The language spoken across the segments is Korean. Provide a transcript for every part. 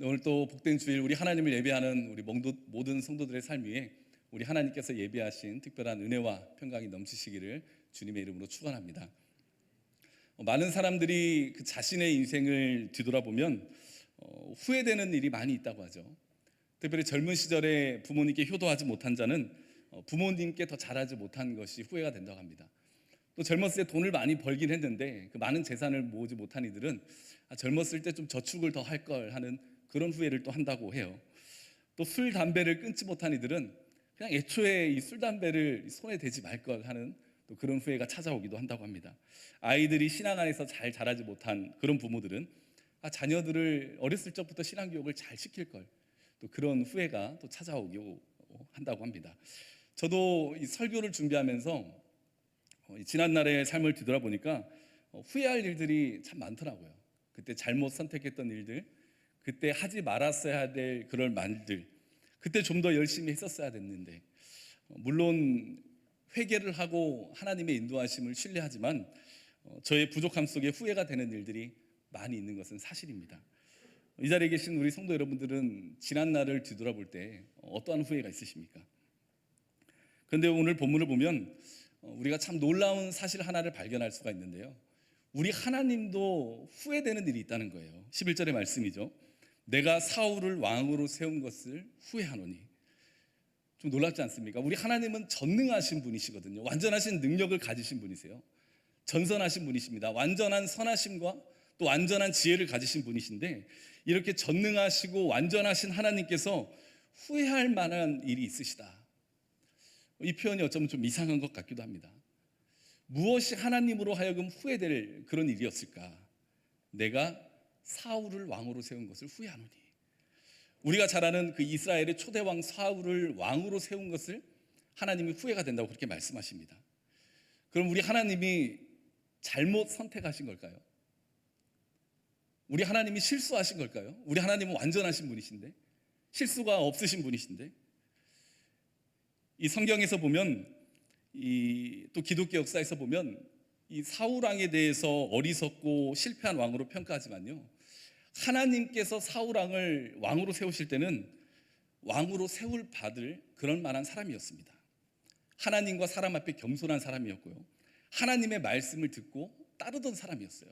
오늘 또 복된 주일 우리 하나님을 예배하는 우리 모든 성도들의 삶 위에 우리 하나님께서 예배하신 특별한 은혜와 평강이 넘치시기를 주님의 이름으로 축원합니다. 어, 많은 사람들이 그 자신의 인생을 뒤돌아보면 어, 후회되는 일이 많이 있다고 하죠. 특별히 젊은 시절에 부모님께 효도하지 못한 자는 어, 부모님께 더 잘하지 못한 것이 후회가 된다고 합니다. 또 젊었을 때 돈을 많이 벌긴 했는데 그 많은 재산을 모으지 못한 이들은 아, 젊었을 때 좀 저축을 더 할 걸 하는 그런 후회를 또 한다고 해요. 또 술 담배를 끊지 못한 이들은 그냥 애초에 이 술 담배를 손에 대지 말 걸 하는 또 그런 후회가 찾아오기도 한다고 합니다. 아이들이 신앙 안에서 잘 자라지 못한 그런 부모들은 아, 자녀들을 어렸을 적부터 신앙 교육을 잘 시킬 걸. 또 그런 후회가 또 찾아오기도 한다고 합니다. 저도 이 설교를 준비하면서 어, 이 지난 날의 삶을 뒤돌아보니까 어, 후회할 일들이 참 많더라고요. 그때 잘못 선택했던 일들, 그때 하지 말았어야 될 그런 말들, 그때 좀 더 열심히 했었어야 됐는데, 어, 물론 회개를 하고 하나님의 인도하심을 신뢰하지만 어, 저의 부족함 속에 후회가 되는 일들이 많이 있는 것은 사실입니다. 이 자리에 계신 우리 성도 여러분들은 지난 날을 뒤돌아볼 때 어떠한 후회가 있으십니까? 그런데 오늘 본문을 보면 어, 우리가 참 놀라운 사실 하나를 발견할 수가 있는데요. 우리 하나님도 후회되는 일이 있다는 거예요. 11절의 말씀이죠. 내가 사울을 왕으로 세운 것을 후회하노니. 좀 놀랍지 않습니까? 우리 하나님은 전능하신 분이시거든요. 완전하신 능력을 가지신 분이세요. 전선하신 분이십니다. 완전한 선하심과 또 완전한 지혜를 가지신 분이신데 이렇게 전능하시고 완전하신 하나님께서 후회할 만한 일이 있으시다. 이 표현이 어쩌면 좀 이상한 것 같기도 합니다. 무엇이 하나님으로 하여금 후회될 그런 일이었을까? 내가 사울을 왕으로 세운 것을 후회하노니. 우리가 잘 아는 그 이스라엘의 초대 왕 사울을 왕으로 세운 것을 하나님이 후회가 된다고 그렇게 말씀하십니다. 그럼 우리 하나님이 잘못 선택하신 걸까요? 우리 하나님이 실수하신 걸까요? 우리 하나님은 완전하신 분이신데 실수가 없으신 분이신데 이 성경에서 보면 이 또 기독교 역사에서 보면 이 사울 왕에 대해서 어리석고 실패한 왕으로 평가하지만요. 하나님께서 사울 왕을 왕으로 세우실 때는 왕으로 세울 받을 그런 만한 사람이었습니다. 하나님과 사람 앞에 겸손한 사람이었고요. 하나님의 말씀을 듣고 따르던 사람이었어요.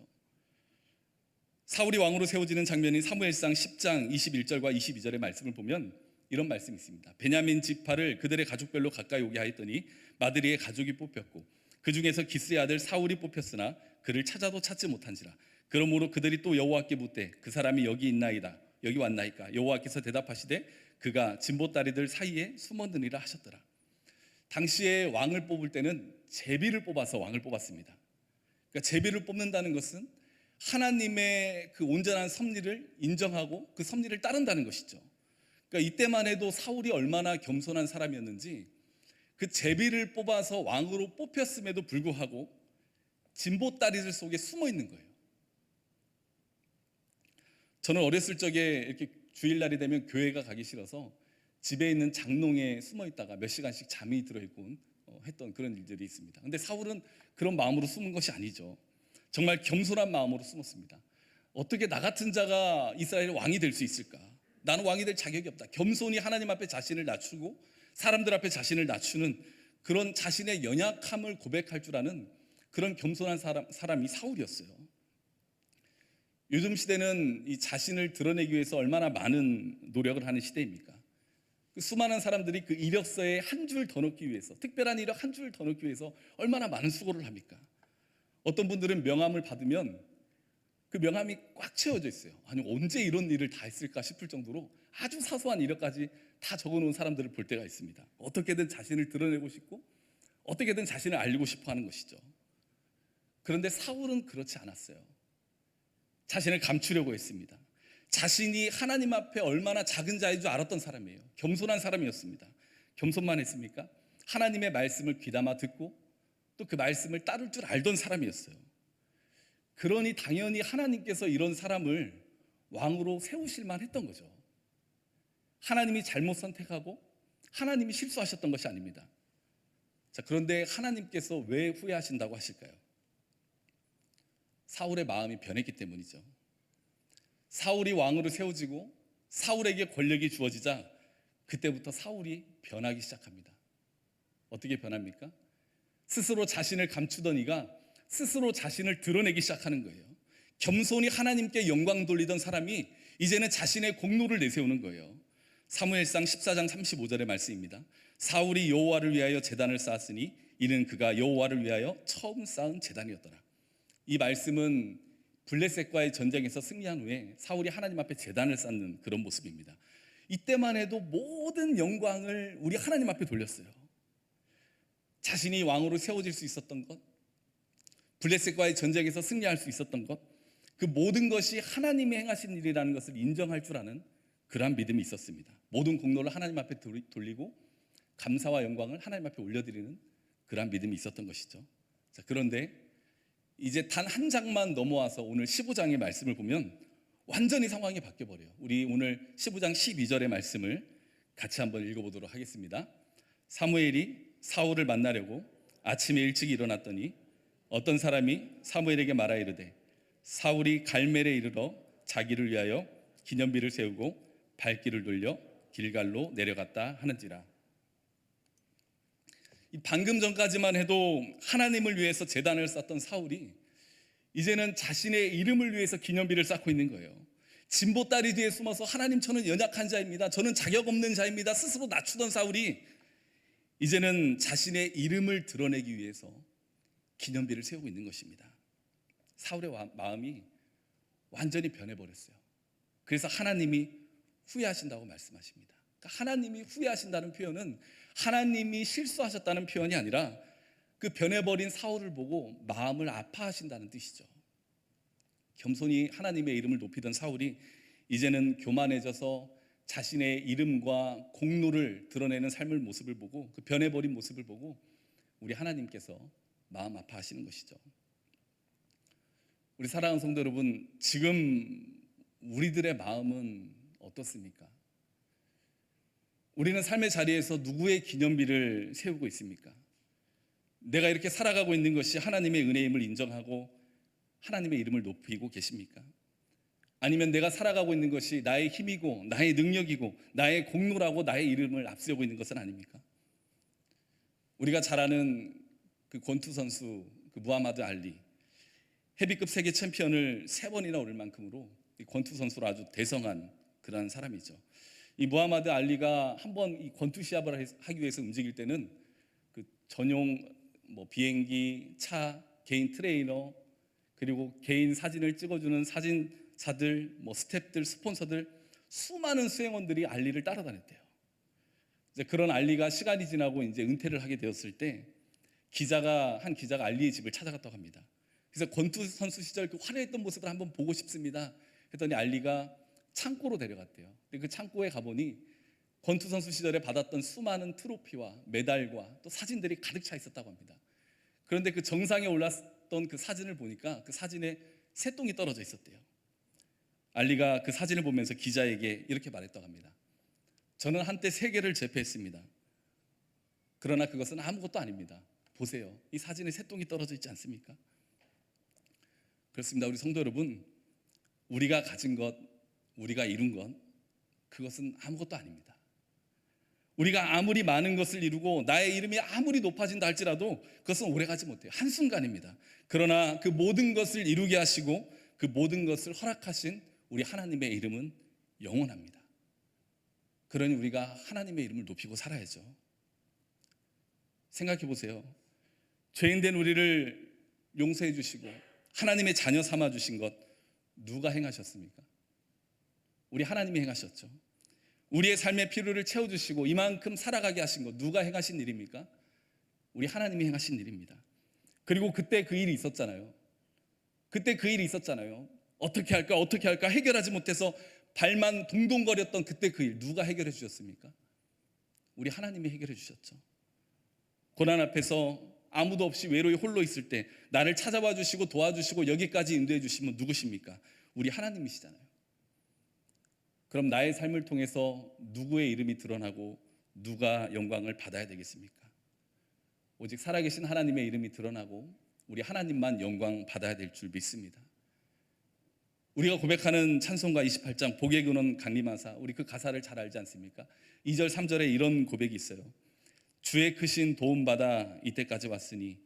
사울이 왕으로 세워지는 장면이 사무엘상 10장 21절과 22절의 말씀을 보면 이런 말씀이 있습니다. 베냐민 지파를 그들의 가족별로 가까이 오게 하였더니 마드리의 가족이 뽑혔고 그 중에서 기스의 아들 사울이 뽑혔으나 그를 찾아도 찾지 못한지라. 그러므로 그들이 또 여호와께 묻되 그 사람이 여기 있나이다. 여기 왔나이까? 여호와께서 대답하시되 그가 진보다리들 사이에 숨었느니라 하셨더라. 당시에 왕을 뽑을 때는 제비를 뽑아서 왕을 뽑았습니다. 그러니까 제비를 뽑는다는 것은 하나님의 그 온전한 섭리를 인정하고 그 섭리를 따른다는 것이죠. 그러니까 이때만 해도 사울이 얼마나 겸손한 사람이었는지 그 제비를 뽑아서 왕으로 뽑혔음에도 불구하고 진보 다리들 속에 숨어 있는 거예요. 저는 어렸을 적에 이렇게 주일날이 되면 교회가 가기 싫어서 집에 있는 장롱에 숨어 있다가 몇 시간씩 잠이 들어있곤 어, 했던 그런 일들이 있습니다. 근데 사울은 그런 마음으로 숨은 것이 아니죠. 정말 겸손한 마음으로 숨었습니다. 어떻게 나 같은 자가 이스라엘의 왕이 될 수 있을까? 나는 왕이 될 자격이 없다. 겸손히 하나님 앞에 자신을 낮추고 사람들 앞에 자신을 낮추는 그런 자신의 연약함을 고백할 줄 아는 그런 겸손한 사람, 사람이 사울이었어요. 요즘 시대는 이 자신을 드러내기 위해서 얼마나 많은 노력을 하는 시대입니까? 그 수많은 사람들이 그 이력서에 한 줄 더 넣기 위해서, 특별한 이력 한 줄 더 넣기 위해서 얼마나 많은 수고를 합니까? 어떤 분들은 명함을 받으면 그 명함이 꽉 채워져 있어요. 아니, 언제 이런 일을 다 했을까 싶을 정도로 아주 사소한 이력까지 다 적어 놓은 사람들을 볼 때가 있습니다. 어떻게든 자신을 드러내고 싶고, 어떻게든 자신을 알리고 싶어 하는 것이죠. 그런데 사울은 그렇지 않았어요. 자신을 감추려고 했습니다. 자신이 하나님 앞에 얼마나 작은 자인 줄 알았던 사람이에요. 겸손한 사람이었습니다. 겸손만 했습니까? 하나님의 말씀을 귀담아 듣고 또 그 말씀을 따를 줄 알던 사람이었어요. 그러니 당연히 하나님께서 이런 사람을 왕으로 세우실 만 했던 거죠. 하나님이 잘못 선택하고 하나님이 실수하셨던 것이 아닙니다. 자, 그런데 하나님께서 왜 후회하신다고 하실까요? 사울의 마음이 변했기 때문이죠. 사울이 왕으로 세워지고 사울에게 권력이 주어지자 그때부터 사울이 변하기 시작합니다. 어떻게 변합니까? 스스로 자신을 감추던 이가 스스로 자신을 드러내기 시작하는 거예요. 겸손히 하나님께 영광 돌리던 사람이 이제는 자신의 공로를 내세우는 거예요. 사무엘상 14장 35절의 말씀입니다. 사울이 여호와를 위하여 제단을 쌓았으니 이는 그가 여호와를 위하여 처음 쌓은 제단이었더라. 이 말씀은 블레셋과의 전쟁에서 승리한 후에 사울이 하나님 앞에 제단을 쌓는 그런 모습입니다. 이때만 해도 모든 영광을 우리 하나님 앞에 돌렸어요. 자신이 왕으로 세워질 수 있었던 것, 블레셋과의 전쟁에서 승리할 수 있었던 것, 그 모든 것이 하나님이 행하신 일이라는 것을 인정할 줄 아는 그러한 믿음이 있었습니다. 모든 공로를 하나님 앞에 돌리고 감사와 영광을 하나님 앞에 올려드리는 그러한 믿음이 있었던 것이죠. 자, 그런데 이제 단 한 장만 넘어와서 오늘 15장의 말씀을 보면 완전히 상황이 바뀌어 버려요. 우리 오늘 15장 12절의 말씀을 같이 한번 읽어보도록 하겠습니다. 사무엘이 사울을 만나려고 아침에 일찍 일어났더니 어떤 사람이 사무엘에게 말하 이르되 사울이 갈멜에 이르러 자기를 위하여 기념비를 세우고 발길을 돌려 길갈로 내려갔다 하는지라. 방금 전까지만 해도 하나님을 위해서 재단을 쌓던 사울이 이제는 자신의 이름을 위해서 기념비를 쌓고 있는 거예요. 진보 다리 뒤에 숨어서 하나님 저는 연약한 자입니다. 저는 자격 없는 자입니다. 스스로 낮추던 사울이 이제는 자신의 이름을 드러내기 위해서 기념비를 세우고 있는 것입니다. 사울의 마음이 완전히 변해버렸어요. 그래서 하나님이 후회하신다고 말씀하십니다. 그러니까 하나님이 후회하신다는 표현은 하나님이 실수하셨다는 표현이 아니라 그 변해버린 사울을 보고 마음을 아파하신다는 뜻이죠. 겸손히 하나님의 이름을 높이던 사울이 이제는 교만해져서 자신의 이름과 공로를 드러내는 삶을 모습을 보고 그 변해버린 모습을 보고 우리 하나님께서 마음 아파하시는 것이죠. 우리 사랑하는 성도 여러분, 지금 우리들의 마음은 어떻습니까? 우리는 삶의 자리에서 누구의 기념비를 세우고 있습니까? 내가 이렇게 살아가고 있는 것이 하나님의 은혜임을 인정하고 하나님의 이름을 높이고 계십니까? 아니면 내가 살아가고 있는 것이 나의 힘이고 나의 능력이고 나의 공로라고 나의 이름을 앞세우고 있는 것은 아닙니까? 우리가 잘 아는 그 권투 선수 그 무하마드 알리 헤비급 세계 챔피언을 세 번이나 오를 만큼으로 권투 선수로 아주 대성한 그런 사람이죠. 이 무하마드 알리가 한번 이 권투 시합을 하기 위해서 움직일 때는 그 전용 뭐 비행기, 차, 개인 트레이너 그리고 개인 사진을 찍어주는 사진사들, 뭐 스탭들, 스폰서들 수많은 수행원들이 알리를 따라다녔대요. 이제 그런 알리가 시간이 지나고 이제 은퇴를 하게 되었을 때 기자가 한 기자가 알리의 집을 찾아갔다고 합니다. 그래서 권투 선수 시절 그 화려했던 모습을 한번 보고 싶습니다. 했더니 알리가 창고로 데려갔대요. 근데 그 창고에 가보니 권투 선수 시절에 받았던 수많은 트로피와 메달과 또 사진들이 가득 차 있었다고 합니다. 그런데 그 정상에 올랐던 그 사진을 보니까 그 사진에 새똥이 떨어져 있었대요. 알리가 그 사진을 보면서 기자에게 이렇게 말했다고 합니다. 저는 한때 세계를 제패했습니다. 그러나 그것은 아무것도 아닙니다. 보세요. 이 사진에 새똥이 떨어져 있지 않습니까? 그렇습니다. 우리 성도 여러분, 우리가 가진 것, 우리가 이룬 것, 그것은 아무것도 아닙니다. 우리가 아무리 많은 것을 이루고 나의 이름이 아무리 높아진다 할지라도 그것은 오래가지 못해요. 한순간입니다. 그러나 그 모든 것을 이루게 하시고 그 모든 것을 허락하신 우리 하나님의 이름은 영원합니다. 그러니 우리가 하나님의 이름을 높이고 살아야죠. 생각해 보세요. 죄인된 우리를 용서해 주시고 하나님의 자녀 삼아 주신 것 누가 행하셨습니까? 우리 하나님이 행하셨죠. 우리의 삶의 필요를 채워주시고 이만큼 살아가게 하신 것 누가 행하신 일입니까? 우리 하나님이 행하신 일입니다. 그리고 그때 그 일이 있었잖아요. 그때 그 일이 있었잖아요. 어떻게 할까 어떻게 할까 해결하지 못해서 발만 동동거렸던 그때 그 일 누가 해결해 주셨습니까? 우리 하나님이 해결해 주셨죠. 고난 앞에서 아무도 없이 외로이 홀로 있을 때 나를 찾아와 주시고 도와주시고 여기까지 인도해 주시면 누구십니까? 우리 하나님이시잖아요. 그럼 나의 삶을 통해서 누구의 이름이 드러나고 누가 영광을 받아야 되겠습니까? 오직 살아계신 하나님의 이름이 드러나고 우리 하나님만 영광 받아야 될 줄 믿습니다. 우리가 고백하는 찬송가 28장 복의 근원 강림하사 우리 그 가사를 잘 알지 않습니까? 2절 3절에 이런 고백이 있어요. 주의 크신 도움 받아 이때까지 왔으니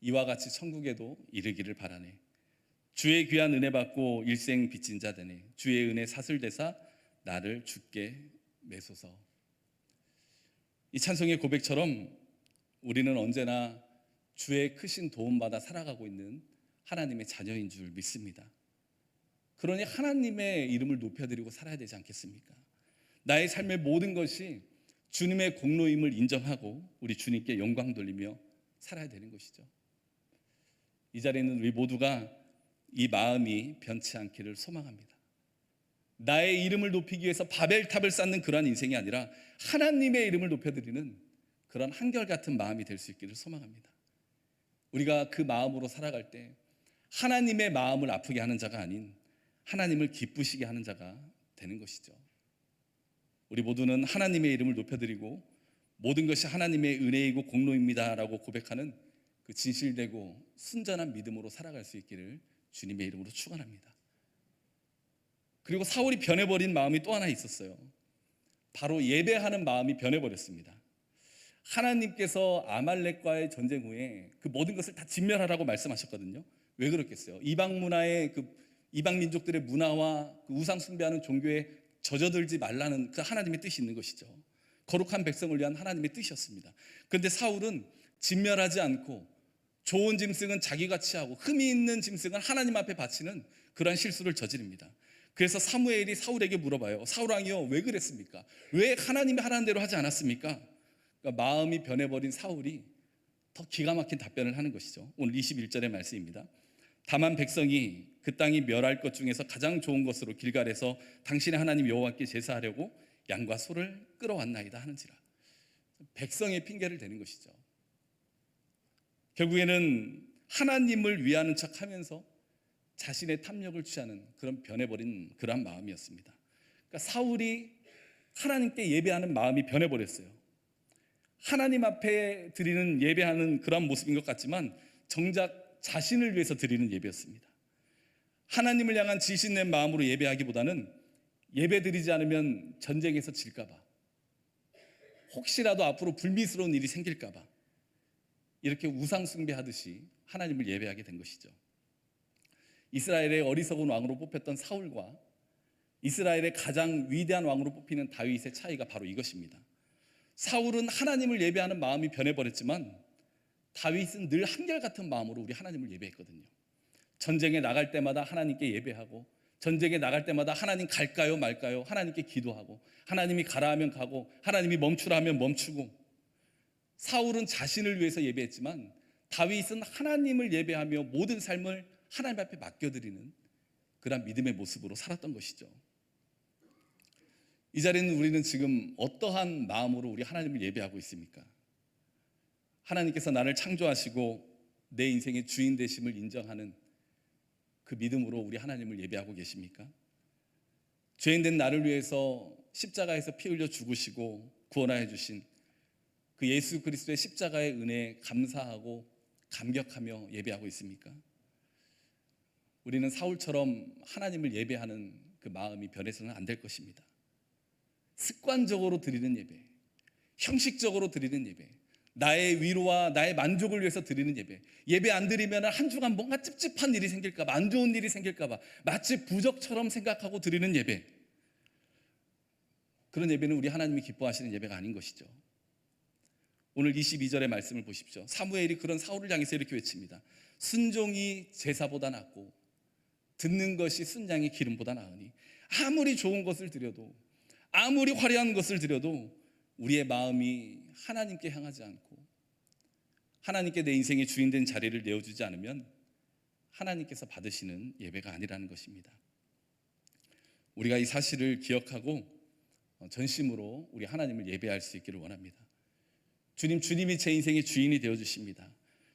이와 같이 천국에도 이르기를 바라네. 주의 귀한 은혜 받고 일생 빚진 자 되네. 주의 은혜 사슬 대사 나를 죽게 매소서. 이 찬송의 고백처럼 우리는 언제나 주의 크신 도움 받아 살아가고 있는 하나님의 자녀인 줄 믿습니다. 그러니 하나님의 이름을 높여드리고 살아야 되지 않겠습니까? 나의 삶의 모든 것이 주님의 공로임을 인정하고 우리 주님께 영광 돌리며 살아야 되는 것이죠. 이 자리에는 우리 모두가 이 마음이 변치 않기를 소망합니다. 나의 이름을 높이기 위해서 바벨탑을 쌓는 그러한 인생이 아니라 하나님의 이름을 높여드리는 그런 한결같은 마음이 될 수 있기를 소망합니다. 우리가 그 마음으로 살아갈 때 하나님의 마음을 아프게 하는 자가 아닌 하나님을 기쁘시게 하는 자가 되는 것이죠. 우리 모두는 하나님의 이름을 높여드리고 모든 것이 하나님의 은혜이고 공로입니다라고 고백하는 그 진실되고 순전한 믿음으로 살아갈 수 있기를 주님의 이름으로 축원합니다. 그리고 사울이 변해버린 마음이 또 하나 있었어요. 바로 예배하는 마음이 변해버렸습니다. 하나님께서 아말렉과의 전쟁 후에 그 모든 것을 다 진멸하라고 말씀하셨거든요. 왜 그렇겠어요? 이방 문화의 그 이방 민족들의 문화와 그 우상 숭배하는 종교에 젖어들지 말라는 그 하나님의 뜻이 있는 것이죠. 거룩한 백성을 위한 하나님의 뜻이었습니다. 그런데 사울은 진멸하지 않고 좋은 짐승은 자기가 취하고 흠이 있는 짐승은 하나님 앞에 바치는 그러한 실수를 저지릅니다. 그래서 사무엘이 사울에게 물어봐요. 사울 왕이요, 왜 그랬습니까? 왜 하나님이 하라는 대로 하지 않았습니까? 그러니까 마음이 변해버린 사울이 더 기가 막힌 답변을 하는 것이죠. 오늘 21절의 말씀입니다. 다만 백성이 그 땅이 멸할 것 중에서 가장 좋은 것으로 길갈에서 당신의 하나님 여호와께 제사하려고 양과 소를 끌어왔나이다 하는지라. 백성의 핑계를 대는 것이죠. 결국에는 하나님을 위하는 척 하면서 자신의 탐욕을 취하는 그런 변해버린 그러한 마음이었습니다. 그러니까 사울이 하나님께 예배하는 마음이 변해버렸어요. 하나님 앞에 드리는 예배하는 그런 모습인 것 같지만 정작 자신을 위해서 드리는 예배였습니다. 하나님을 향한 지신낸 마음으로 예배하기보다는 예배 드리지 않으면 전쟁에서 질까봐 혹시라도 앞으로 불미스러운 일이 생길까봐 이렇게 우상숭배하듯이 하나님을 예배하게 된 것이죠. 이스라엘의 어리석은 왕으로 뽑혔던 사울과 이스라엘의 가장 위대한 왕으로 뽑히는 다윗의 차이가 바로 이것입니다. 사울은 하나님을 예배하는 마음이 변해버렸지만 다윗은 늘 한결같은 마음으로 우리 하나님을 예배했거든요. 전쟁에 나갈 때마다 하나님께 예배하고 전쟁에 나갈 때마다 하나님 갈까요 말까요 하나님께 기도하고 하나님이 가라 하면 가고 하나님이 멈추라 하면 멈추고 사울은 자신을 위해서 예배했지만 다윗은 하나님을 예배하며 모든 삶을 하나님 앞에 맡겨드리는 그런 믿음의 모습으로 살았던 것이죠. 이 자리는 우리는 지금 어떠한 마음으로 우리 하나님을 예배하고 있습니까? 하나님께서 나를 창조하시고 내 인생의 주인 되심을 인정하는 그 믿음으로 우리 하나님을 예배하고 계십니까? 죄인된 나를 위해서 십자가에서 피 흘려 죽으시고 구원하여 주신 그 예수 그리스도의 십자가의 은혜에 감사하고 감격하며 예배하고 있습니까? 우리는 사울처럼 하나님을 예배하는 그 마음이 변해서는 안 될 것입니다. 습관적으로 드리는 예배, 형식적으로 드리는 예배, 나의 위로와 나의 만족을 위해서 드리는 예배. 예배 안 드리면 한 주간 뭔가 찝찝한 일이 생길까봐, 안 좋은 일이 생길까봐, 마치 부적처럼 생각하고 드리는 예배. 그런 예배는 우리 하나님이 기뻐하시는 예배가 아닌 것이죠. 오늘 22절의 말씀을 보십시오. 사무엘이 그런 사울을 향해서 이렇게 외칩니다. 순종이 제사보다 낫고 듣는 것이 순양의 기름보다 나으니 아무리 좋은 것을 드려도 아무리 화려한 것을 드려도 우리의 마음이 하나님께 향하지 않고 하나님께 내 인생의 주인 된 자리를 내어주지 않으면 하나님께서 받으시는 예배가 아니라는 것입니다. 우리가 이 사실을 기억하고 전심으로 우리 하나님을 예배할 수 있기를 원합니다. 주님, 주님이 제 인생의 주인이 되어 주십니다.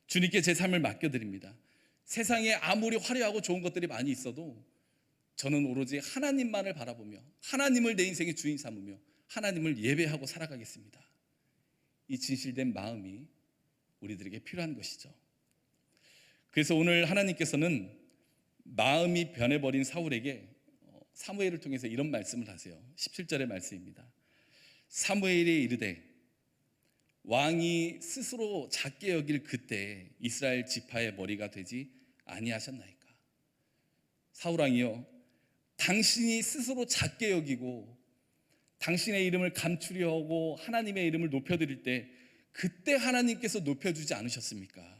주님께 제 삶을 맡겨 드립니다. 세상에 아무리 화려하고 좋은 것들이 많이 있어도 저는 오로지 하나님만을 바라보며 하나님을 내 인생의 주인 삼으며 하나님을 예배하고 살아가겠습니다. 이 진실된 마음이 우리들에게 필요한 것이죠. 그래서 오늘 하나님께서는 마음이 변해버린 사울에게 어, 사무엘을 통해서 이런 말씀을 하세요. 17절의 말씀입니다. 사무엘이 이르되 왕이 스스로 작게 여길 그때 이스라엘 지파의 머리가 되지 아니하셨나이까. 사울 왕이요 당신이 스스로 작게 여기고 당신의 이름을 감추려 하고 하나님의 이름을 높여 드릴 때 그때 하나님께서 높여 주지 않으셨습니까?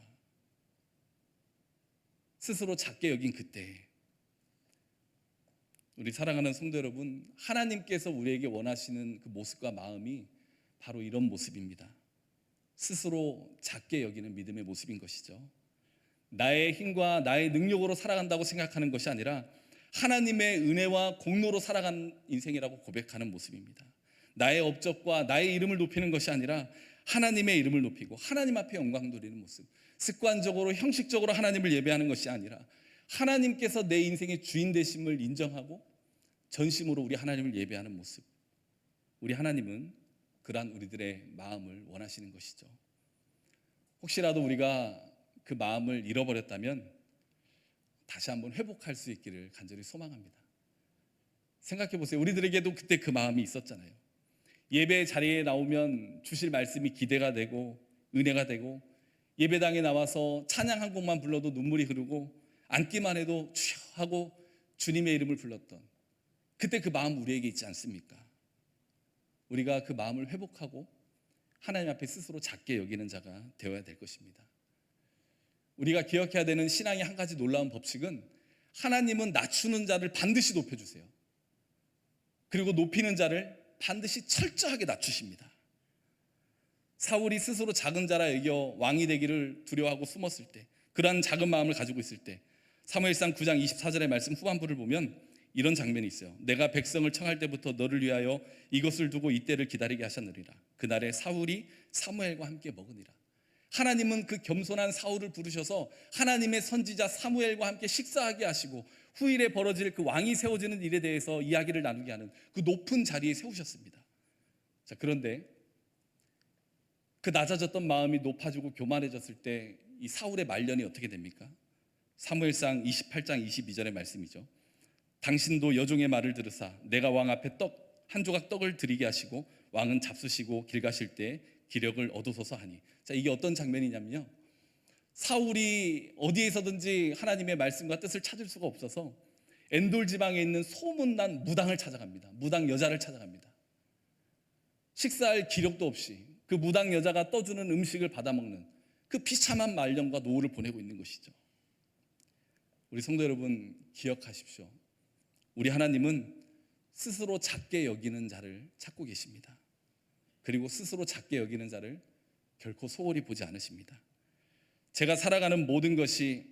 스스로 작게 여긴 그때 우리 사랑하는 성도 여러분, 하나님께서 우리에게 원하시는 그 모습과 마음이 바로 이런 모습입니다. 스스로 작게 여기는 믿음의 모습인 것이죠. 나의 힘과 나의 능력으로 살아간다고 생각하는 것이 아니라 하나님의 은혜와 공로로 살아간 인생이라고 고백하는 모습입니다. 나의 업적과 나의 이름을 높이는 것이 아니라 하나님의 이름을 높이고 하나님 앞에 영광 돌리는 모습. 습관적으로 형식적으로 하나님을 예배하는 것이 아니라 하나님께서 내 인생의 주인 되심을 인정하고 전심으로 우리 하나님을 예배하는 모습. 우리 하나님은 그러한 우리들의 마음을 원하시는 것이죠. 혹시라도 우리가 그 마음을 잃어버렸다면 다시 한번 회복할 수 있기를 간절히 소망합니다. 생각해 보세요. 우리들에게도 그때 그 마음이 있었잖아요. 예배 자리에 나오면 주실 말씀이 기대가 되고 은혜가 되고 예배당에 나와서 찬양 한 곡만 불러도 눈물이 흐르고 앉기만 해도 주여 하고 주님의 이름을 불렀던 그때 그 마음 우리에게 있지 않습니까? 우리가 그 마음을 회복하고 하나님 앞에 스스로 작게 여기는 자가 되어야 될 것입니다. 우리가 기억해야 되는 신앙의 한 가지 놀라운 법칙은 하나님은 낮추는 자를 반드시 높여주세요. 그리고 높이는 자를 반드시 철저하게 낮추십니다. 사울이 스스로 작은 자라 여겨 왕이 되기를 두려워하고 숨었을 때, 그러한 작은 마음을 가지고 있을 때, 사무엘상 9장 24절의 말씀 후반부를 보면 이런 장면이 있어요. 내가 백성을 청할 때부터 너를 위하여 이것을 두고 이때를 기다리게 하셨느니라. 그날에 사울이 사무엘과 함께 먹으니라. 하나님은 그 겸손한 사울을 부르셔서 하나님의 선지자 사무엘과 함께 식사하게 하시고 후일에 벌어질 그 왕이 세워지는 일에 대해서 이야기를 나누게 하는 그 높은 자리에 세우셨습니다. 자, 그런데 그 낮아졌던 마음이 높아지고 교만해졌을 때 이 사울의 말년이 어떻게 됩니까? 사무엘상 28장 22절의 말씀이죠. 당신도 여종의 말을 들으사 내가 왕 앞에 떡 한 조각 떡을 드리게 하시고 왕은 잡수시고 길 가실 때 기력을 얻으소서 하니. 자 이게 어떤 장면이냐면요. 사울이 어디에서든지 하나님의 말씀과 뜻을 찾을 수가 없어서 엔돌 지방에 있는 소문난 무당을 찾아갑니다. 무당 여자를 찾아갑니다. 식사할 기력도 없이 그 무당 여자가 떠주는 음식을 받아먹는 그 비참한 말년과 노후를 보내고 있는 것이죠. 우리 성도 여러분 기억하십시오 우리 하나님은 스스로 작게 여기는 자를 찾고 계십니다. 그리고 스스로 작게 여기는 자를 결코 소홀히 보지 않으십니다. 제가 살아가는 모든 것이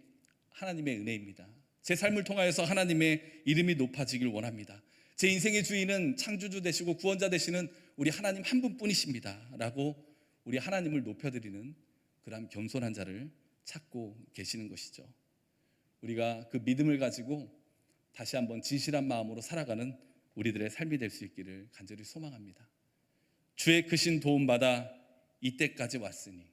하나님의 은혜입니다. 제 삶을 통하여서 하나님의 이름이 높아지길 원합니다. 제 인생의 주인은 창조주 되시고 구원자 되시는 우리 하나님 한 분뿐이십니다. 라고 우리 하나님을 높여드리는 그러한 겸손한 자를 찾고 계시는 것이죠. 우리가 그 믿음을 가지고 다시 한번 진실한 마음으로 살아가는 우리들의 삶이 될 수 있기를 간절히 소망합니다. 주의 크신 도움 받아 이때까지 왔으니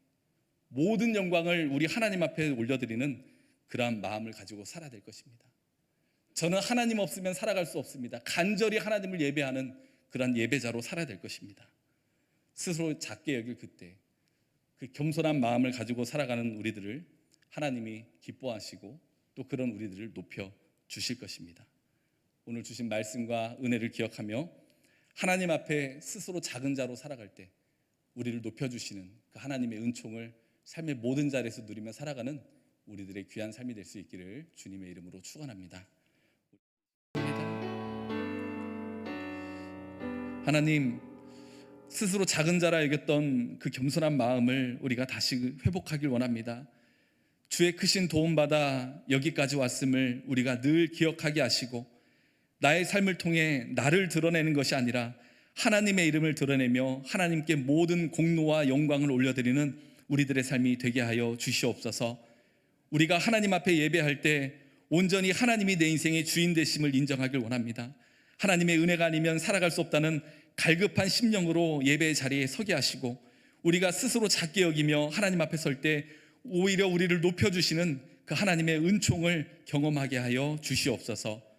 모든 영광을 우리 하나님 앞에 올려드리는 그러한 마음을 가지고 살아야 될 것입니다. 저는 하나님 없으면 살아갈 수 없습니다. 간절히 하나님을 예배하는 그러한 예배자로 살아야 될 것입니다. 스스로 작게 여길 그때 그 겸손한 마음을 가지고 살아가는 우리들을 하나님이 기뻐하시고 또 그런 우리들을 높여 주실 것입니다. 오늘 주신 말씀과 은혜를 기억하며 하나님 앞에 스스로 작은 자로 살아갈 때 우리를 높여주시는 그 하나님의 은총을 삶의 모든 자리에서 누리며 살아가는 우리들의 귀한 삶이 될 수 있기를 주님의 이름으로 축원합니다. 하나님 스스로 작은 자라 여겼던 그 겸손한 마음을 우리가 다시 회복하길 원합니다. 주의 크신 도움받아 여기까지 왔음을 우리가 늘 기억하게 하시고 나의 삶을 통해 나를 드러내는 것이 아니라 하나님의 이름을 드러내며 하나님께 모든 공로와 영광을 올려드리는 우리들의 삶이 되게 하여 주시옵소서. 우리가 하나님 앞에 예배할 때 온전히 하나님이 내 인생의 주인 되심을 인정하길 원합니다. 하나님의 은혜가 아니면 살아갈 수 없다는 갈급한 심령으로 예배의 자리에 서게 하시고 우리가 스스로 작게 여기며 하나님 앞에 설 때 오히려 우리를 높여주시는 그 하나님의 은총을 경험하게 하여 주시옵소서.